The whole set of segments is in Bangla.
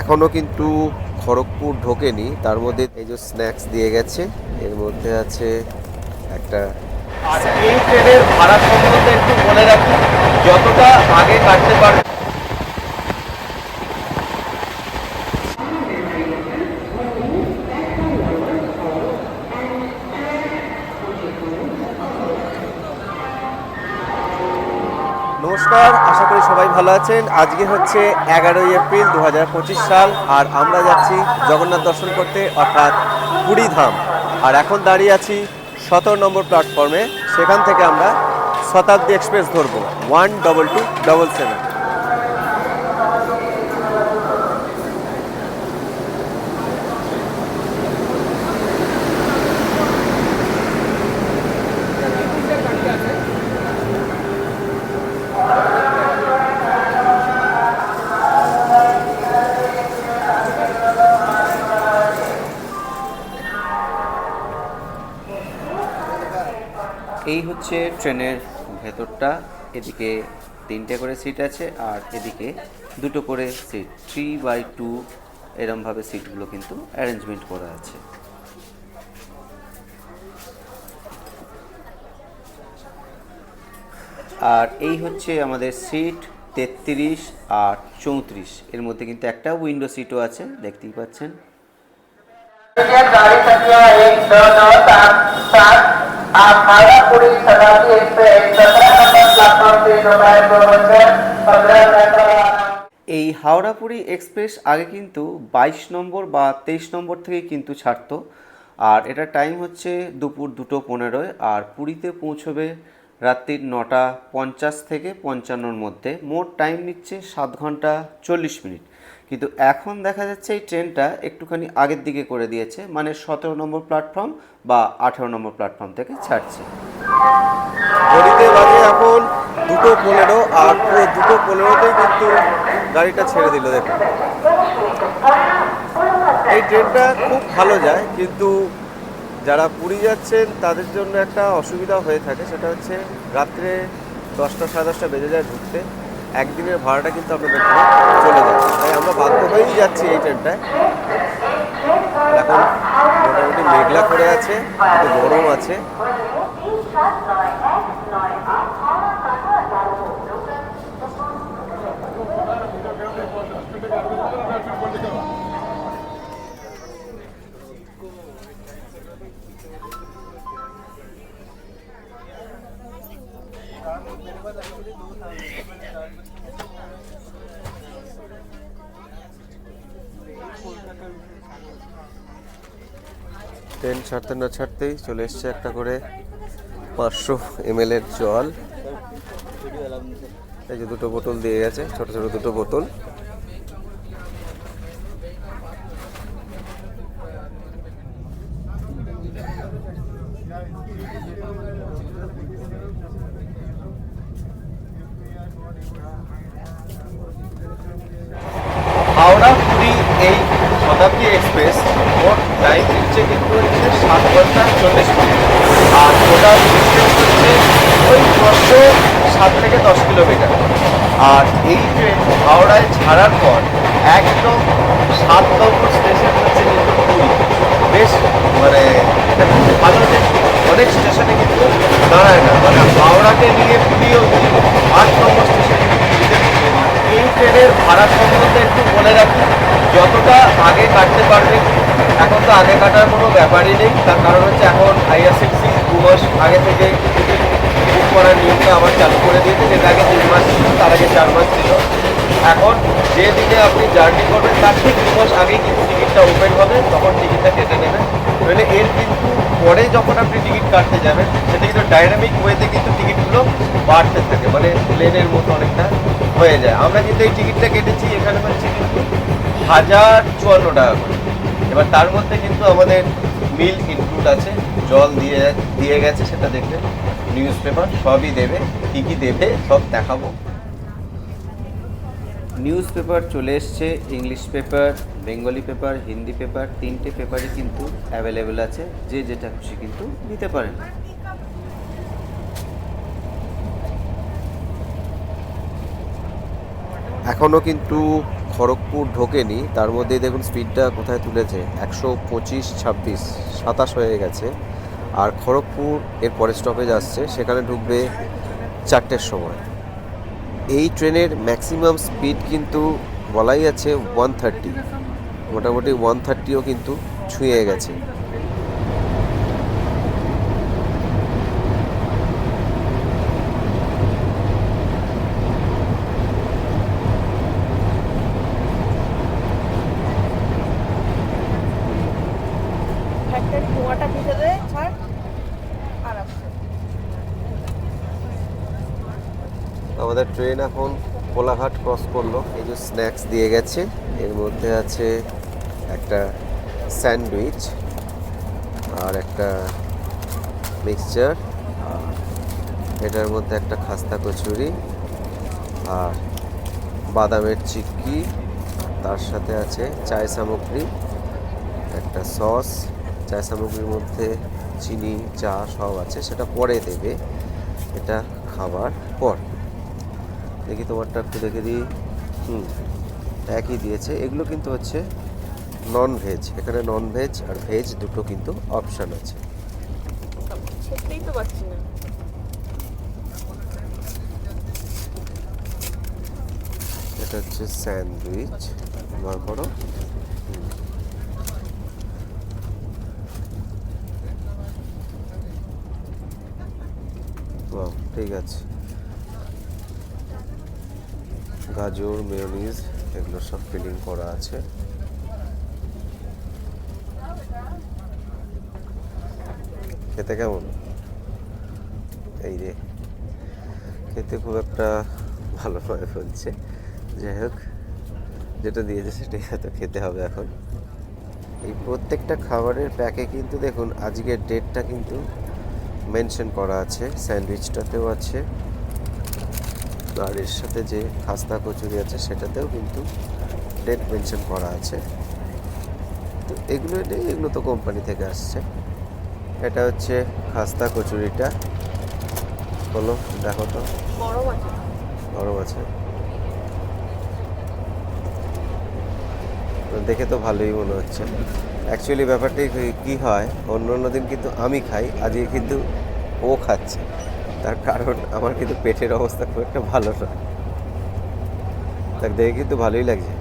এখনও কিন্তু খড়গপুর ঢোকেনি। তার মধ্যে এই যে স্ন্যাক্স দিয়ে গেছে, এর মধ্যে আছে একটা আর এই ট্রেনের ভাড়া সম্বন্ধে একটু বলে রাখুন যতটা আগে কাটতে পারবে ভালো আছেন? আজকে হচ্ছে এগারোই এপ্রিল দু হাজার পঁচিশ সাল, আর আমরা যাচ্ছি জগন্নাথ দর্শন করতে, অর্থাৎ পুরী ধাম। আর এখন দাঁড়িয়ে আছি সতেরো নম্বর প্ল্যাটফর্মে সেখান থেকে আমরা শতাব্দী এক্সপ্রেস ধরবো one double two double seven হচ্ছে ট্রেনের ভেতরটা, এদিকে তিনটে করে সিট আছে আর এদিকে দুটো করে সিট থ্রি বাই টু এরমভাবে সিটগুলো কিন্তু অ্যারেঞ্জমেন্ট করা আছে। আর এই হচ্ছে আমাদের সিট তেত্রিশ আর চৌত্রিশ। এর মধ্যে কিন্তু একটা উইন্ডো সিটও আছে, দেখতেই পাচ্ছেন। गाड़ी संख्या एक दो नौ सात सात आप हावड़ापुरी शताब्दी एक्सप्रेस सत्रह नंबर प्लेटफॉर्म से दोपहर दो बजकर पंद्रह मिनट पर आना এই হাওড়াপুরি এক্সপ্রেস আগে কিন্তু বাইশ নম্বর বা তেইশ নম্বর থেকে কিন্তু ছাড়তো আর এটা টাইম হচ্ছে দুপুর দুটো পনেরোয় আর পুরীতে পৌঁছবে রাত্রির নটা পঞ্চাশ থেকে পঞ্চান্নর মধ্যে মোট টাইম নিচ্ছে সাত ঘন্টা চল্লিশ মিনিট কিন্তু এখন দেখা যাচ্ছে এই ট্রেনটা একটুখানি আগের দিকে করে দিয়েছে মানে সতেরো নম্বর প্ল্যাটফর্ম বা আঠেরো নম্বর প্ল্যাটফর্ম থেকে ছাড়ছে। ঘড়িতে বাজে এখন দুটো পনেরো আর পুরো দুটো পনেরোতেই কিন্তু গাড়িটা ছেড়ে দিল, দেখুন। এই ট্রেনটা খুব ভালো যায়, কিন্তু যারা পুরী যাচ্ছেন তাদের জন্য একটা অসুবিধা হয়ে থাকে, সেটা হচ্ছে রাত্রে দশটা সাড়ে দশটা বেজে যায় ঢুকতে একদিনের ভাড়াটা কিন্তু আপনাদের চলে যাচ্ছে। তাই আমরা বাধ্য হয়েই যাচ্ছি এই ট্রেনটায়। এখন মোটামুটি মেঘলা করে আছে গরম আছে। ট্রেন ছাড়তে না ছাড়তেই চলে এসছে একটা করে পাঁচশো এম এর জল। এই যে দুটো বোতল দিয়ে গেছে, ছোট ছোট দুটো বোতল হাওড়া পুরী এই শতাব্দী এক্সপ্রেস মোট টাইম দিচ্ছে কিন্তু হচ্ছে সাত ঘণ্টা চল্লিশ মিনিট আর টোটাল ডিস্টেন্স হচ্ছে ওই ছশো সাত থেকে দশ কিলোমিটার আর এই ট্রেন হাওড়ায় ছাড়ার পর একদম সাত নম্বর স্টেশন হচ্ছে কিন্তু পুরী। বেশ মানে ভালো অনেক স্টেশনে কিন্তু দাঁড়ায় না। মানে হাওড়াকে নিয়ে পুরী অবধি আট নম্বর স্টেশনে। এই ট্রেনের ভাড়া সম্বন্ধে একটু বলে রাখি যতটা আগে কাটতে পারবে, এখন তো আগে কাটার কোনো ব্যাপারই নেই। তার কারণ হচ্ছে এখন আইআরসিটিসি দু মাস আগে থেকে করার নিয়মটা আবার চালু করে দিয়েছে, যেটা আগে তিন মাস ছিল, তার আগে চার মাস ছিল। এখন যে দিনে আপনি জার্নি করবেন, তার ঠিক দু মাস আগেই কিন্তু টিকিটটা ওপেন হবে, তখন টিকিটটা কেটে নেবেন। নইলে এর কিন্তু পরে যখন আপনি টিকিট কাটতে যাবেন, সেটা কিন্তু ডাইনামিক ওয়েতে কিন্তু টিকিটগুলো বাড়তে থাকে মানে প্লেনের মতো অনেকটা হয়ে যায়। আমরা কিন্তু এই টিকিটটা কেটেছি, এখানে হচ্ছে কিন্তু হাজার চুয়ান্ন টাকা করে। এবার তার মধ্যে কিন্তু আমাদের মিল ইনক্লুড আছে, জল দিয়ে দিয়ে গেছে সেটা দেখবেন। নিউজ পেপার সবই দেবে কী কী দেবে সব দেখাবো। নিউজ পেপার চলে এসছে English paper Bengali paper Hindi paper তিনটে পেপারই কিন্তু অ্যাভেলেবেল আছে যে যেটা খুশি কিন্তু নিতে পারেন। এখনও কিন্তু খড়গপুর ঢোকেনি তার মধ্যেই দেখুন স্পিডটা কোথায় তুলেছে একশো পঁচিশ ছাব্বিশ সাতাশ হয়ে গেছে। আর খড়গপুর এর পরের স্টপেজ আসছে, সেখানে ঢুকবে চারটের সময়। এই ট্রেনের ম্যাক্সিমাম স্পিড কিন্তু বলাই আছে ওয়ান থার্টি মোটামুটি ওয়ান থার্টিও কিন্তু ছুঁয়ে গেছে। ফ্যাক্টরি ধোঁয়াটা ছাড়। আমাদের ট্রেন এখন কোলাঘাট ক্রস করল। এই যে স্ন্যাক্স দিয়ে গেছে। এর মধ্যে আছে একটা স্যান্ডউইচ আর একটা মিক্সচার এটার মধ্যে একটা খাস্তা কচুরি আর বাদামের চিক্কি। তার সাথে আছে চায় সামগ্রী, একটা সস চায় সামগ্রীর মধ্যে চিনি চা সব আছে সেটা পরে দেবে। এটা খাবার পর। দেখি তোমারটা একটু দেখে দিই। হুম একই দিয়েছে। এগুলো কিন্তু হচ্ছে নন ভেজ এখানে নন ভেজ আর ভেজ দুটো কিন্তু অপশান আছে। তো পারছি না। এটা হচ্ছে স্যান্ডউইচ। বার করো হুম। বাহ, ঠিক আছে। গাজর, মেয়নিজ, এগুলো সব ফিলিং করা আছে। খেতে কেমন? এই রে খেতে খুব একটা ভালো নয় বলছে। যাই হোক, যেটা দিয়েছে সেটাই হয়তো খেতে হবে এখন। এই প্রত্যেকটা খাবারের প্যাকে কিন্তু দেখুন, আজকের ডেটটা কিন্তু মেনশন করা আছে স্যান্ডউইচটাতেও আছে। আর এর সাথে যে খাস্তা কচুরি আছে সেটাতেও কিন্তু ডেট মেনশন করা আছে। তো এগুলো নেই এগুলো তো কোম্পানি থেকে আসছে। এটা হচ্ছে খাস্তা কচুরিটা। হলো দেখো তো। গরম আছে। দেখে তো ভালোই মনে হচ্ছে। অ্যাকচুয়ালি ব্যাপারটা কি- হয় অন্য অন্য দিন কিন্তু আমি খাই আজকে কিন্তু ও খাচ্ছে। তার কারণ আমার কিন্তু পেটের অবস্থা খুব একটা ভালো নয়। তার দেখে কিন্তু ভালোই লাগছে।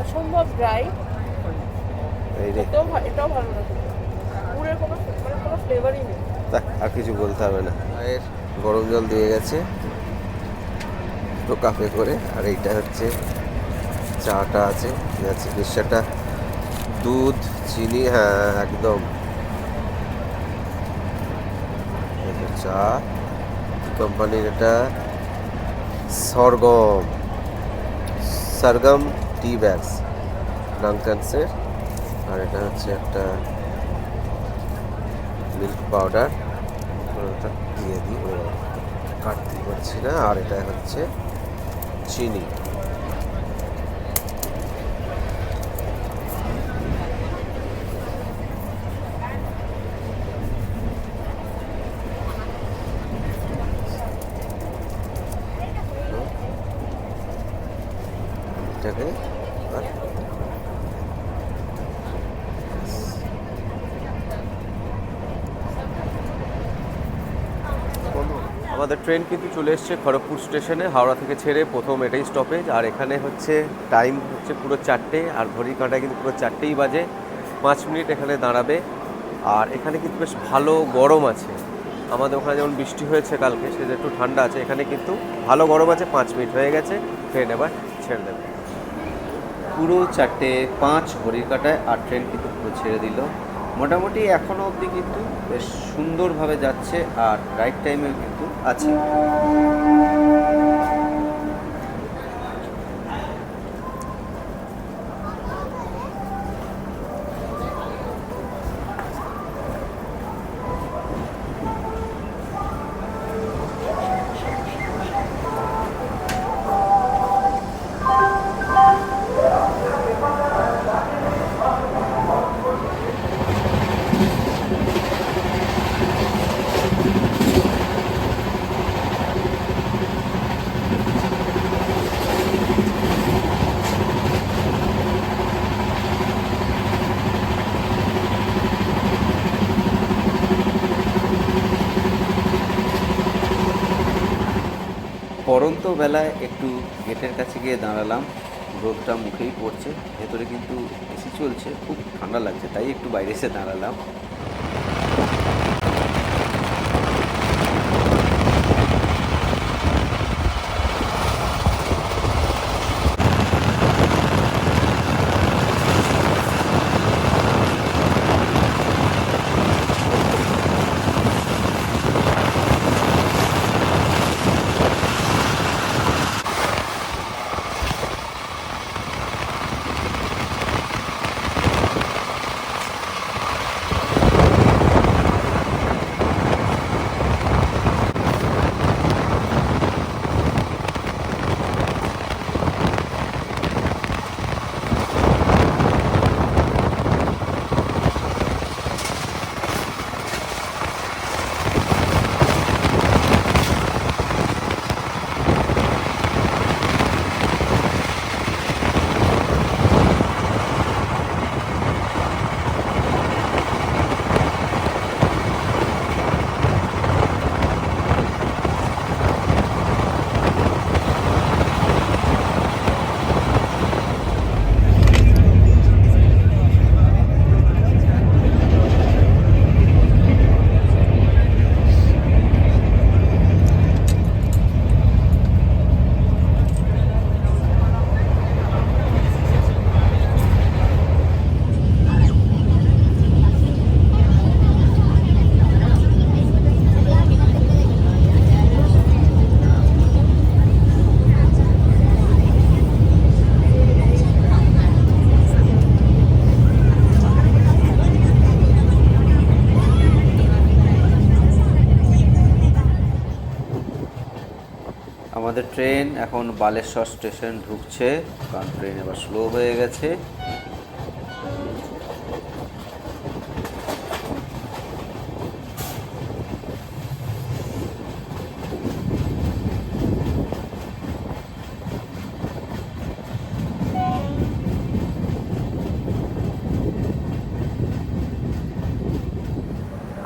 অসম্ভব ড্রাই এটাও ভালো না। পুরের কোনো মানে কোনো ফ্লেভারই নেই। আর কিছু বলতে হবে না। গরম জল দিয়ে গেছে। তো কাপে করে, আর এইটা হচ্ছে চাটা আছে কি আছে মিক্সচারটা দুধ, চিনি হ্যাঁ একদম। চা কোম্পানির এটা সরগম সরগম টি ব্যাগস ডাঙ্কান্সের আর এটা হচ্ছে একটা মিল্ক পাউডার দিয়ে দিই কাটতে পারছি না, আর এটা হচ্ছে চিনি এটাকে আর আমাদের ট্রেন কিন্তু চলে এসছে খড়গপুর স্টেশনে, হাওড়া থেকে ছেড়ে প্রথম এটাই স্টপেজ আর এখানে হচ্ছে টাইম হচ্ছে পুরো চারটে, আর ঘড়ির কাঁটায় কিন্তু পুরো চারটেই বাজে। পাঁচ মিনিট এখানে দাঁড়াবে, আর এখানে কিন্তু বেশ ভালো গরম আছে। আমাদের ওখানে যেমন বৃষ্টি হয়েছে কালকে সেটা একটু ঠান্ডা আছে, এখানে কিন্তু ভালো গরম আছে, পাঁচ মিনিট হয়ে গেছে ট্রেন এবার ছেড়ে দেবে। পুরো চারটে পাঁচ ঘড়ির কাটায়, আর ট্রেন কিন্তু পুরো ছেড়ে দিল। মোটামুটি এখনও অবধি কিন্তু বেশ সুন্দরভাবে যাচ্ছে আর রাইট টাইমে কিন্তু আছে। বেলায় একটু গেটের কাছে গিয়ে দাঁড়ালাম। রোদটা মুখেই পড়ছে। ভেতরে কিন্তু এসি চলছে। খুব ঠান্ডা লাগছে, তাই একটু বাইরে এসে দাঁড়ালাম। এখন বালেশ্বর স্টেশন ঢুকছে। কারণ ট্রেন এবার স্লো হয়ে গেছে।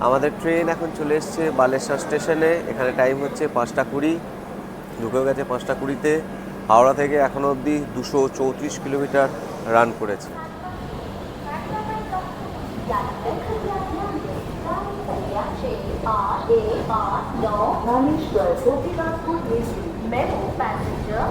আমাদের ট্রেন এখন চলে এসছে বালেশ্বর স্টেশনে। এখানে টাইম হচ্ছে পাঁচটা কুড়ি। ঢুকেও গেছে পাঁচটা কুড়িতে, হাওড়া থেকে এখনও অবধি দুশো চৌত্রিশ কিলোমিটার রান করেছে। Memo passenger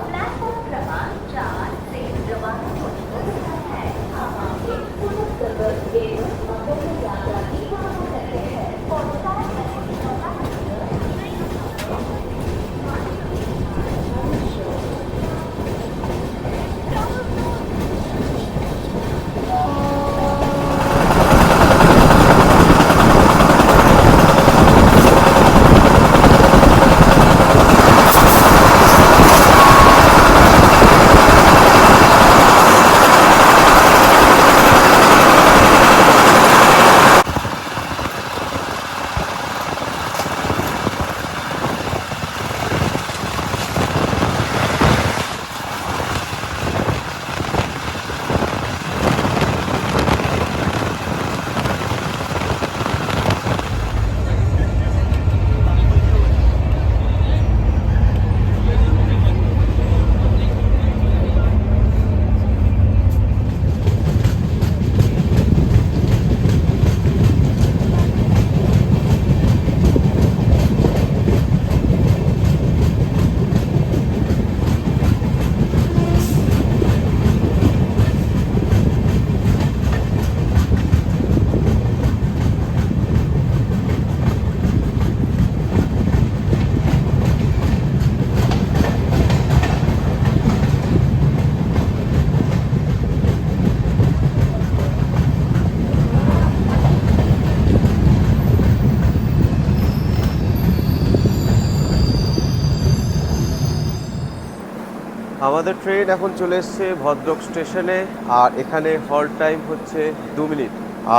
আমাদের ট্রেন এখন চলে এসছে ভদ্রক স্টেশনে আর এখানে হল টাইম হচ্ছে দু মিনিট।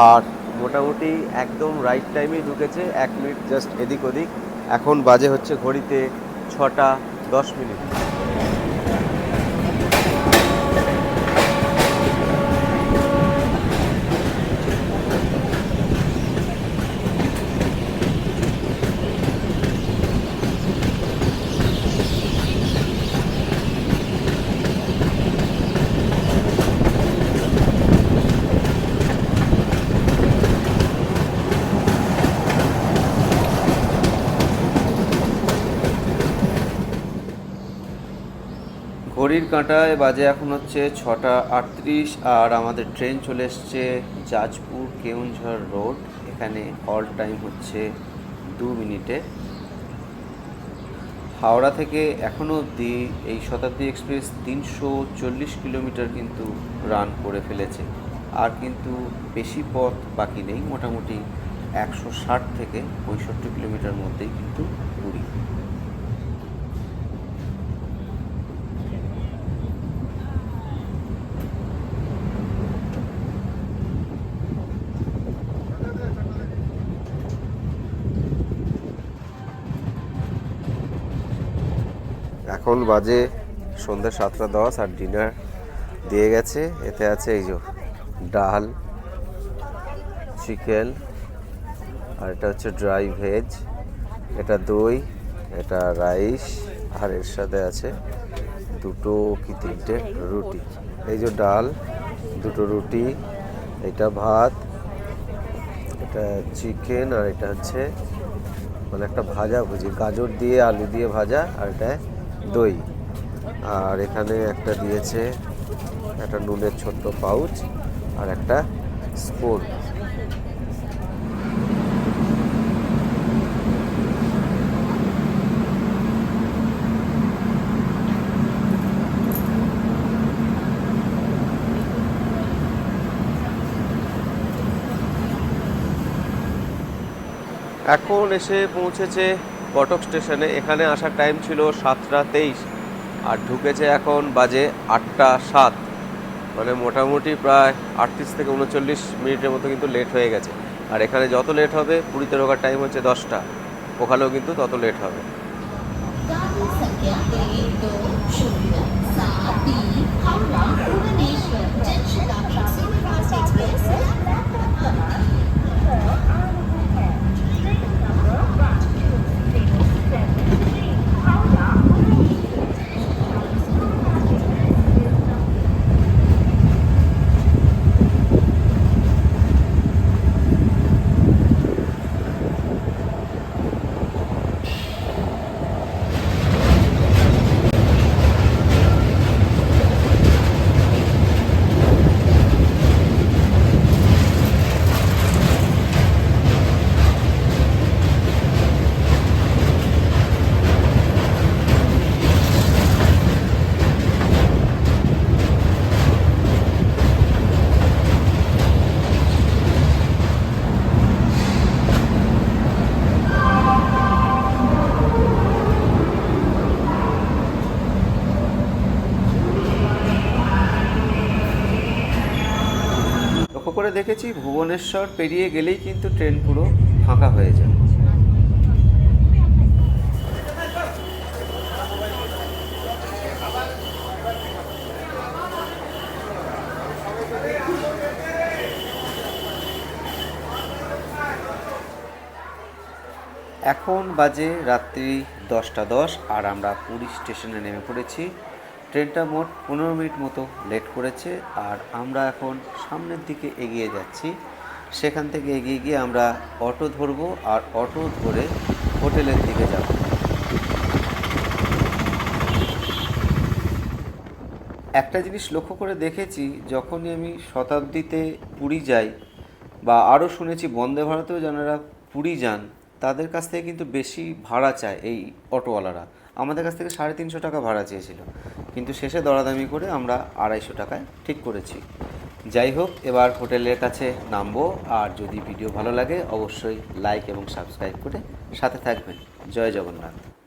আর মোটামুটি একদম রাইট টাইমেই ঢুকেছে, এক মিনিট জাস্ট এদিক ওদিক। এখন বাজে হচ্ছে ঘড়িতে ছটা দশ মিনিট। ঘড়ির কাঁটায় বাজে এখন হচ্ছে ছটা আটত্রিশ আর আমাদের ট্রেন চলে এসছে জাজপুর কেউনঝড় রোড। এখানে অল টাইম হচ্ছে দু মিনিটে। হাওড়া থেকে এখনও অবধি এই শতাব্দী এক্সপ্রেস তিনশো চল্লিশ কিলোমিটার কিন্তু রান করে ফেলেছে। আর কিন্তু বেশি পথ বাকি নেই, মোটামুটি একশো ষাট থেকে পঁয়ষট্টি কিলোমিটার মধ্যেই কিন্তু পুরী এখন বাজে সন্ধ্যা সাতটা দশ আর ডিনার দিয়ে গেছে। এতে আছে এই যে ডাল চিকেন আর এটা হচ্ছে ড্রাই ভেজ এটা দই, এটা রাইস আর এর সাথে আছে দুটো কি তিনটে রুটি। এই যে ডাল, দুটো রুটি, এটা ভাত, এটা চিকেন আর এটা হচ্ছে মানে একটা ভাজা ভুজি, গাজর দিয়ে আলু দিয়ে ভাজা, আর এটা দই। আর এখানে একটা দিয়েছে একটা নুনের ছোট্ট পাউচ আর একটা স্পুন। এখন এসে পৌঁছেছে কটক স্টেশনে এখানে আসার টাইম ছিল সাতটা তেইশ আর ঢুকেছে এখন বাজে আটটা সাত। মানে মোটামুটি প্রায় আটত্রিশ থেকে উনচল্লিশ মিনিটের মতো কিন্তু লেট হয়ে গেছে। আর এখানে যত লেট হবে, পুরীতে ঢোকার টাইম হচ্ছে দশটা। ওখানেও কিন্তু তত লেট হবে। করে দেখেছি, ভুবনেশ্বর পেরিয়ে গেলেই কিন্তু ট্রেন পুরো ফাঁকা হয়ে যায়। এখন বাজে রাত্রি দশটা দশ, আর আমরা পুরী স্টেশনে নেমে পড়েছি। ট্রেনটা মোট পনেরো মিনিট মতো লেট করেছে আর আমরা এখন সামনের দিকে এগিয়ে যাচ্ছি। সেখান থেকে এগিয়ে গিয়ে আমরা অটো ধরবো আর অটো ধরে হোটেলের দিকে যাব। একটা জিনিস লক্ষ্য করে দেখেছি, যখনই আমি শতাব্দীতে পুরী যাই বা আরও শুনেছি বন্দে ভারতেও যারা পুরী যান, তাদের কাছ থেকে কিন্তু বেশি ভাড়া চায় এই অটোওয়ালারা। আমাদের কাছ থেকে সাড়ে তিনশো টাকা ভাড়া চেয়েছিল। কিন্তু শেষে দরাদামি করে আমরা আড়াইশো টাকায় ঠিক করেছি। যাই হোক, এবার হোটেলের কাছে নামবো। আর যদি ভিডিও ভালো লাগে, অবশ্যই লাইক এবং সাবস্ক্রাইব করে সাথে থাকবেন। জয় জগন্নাথ।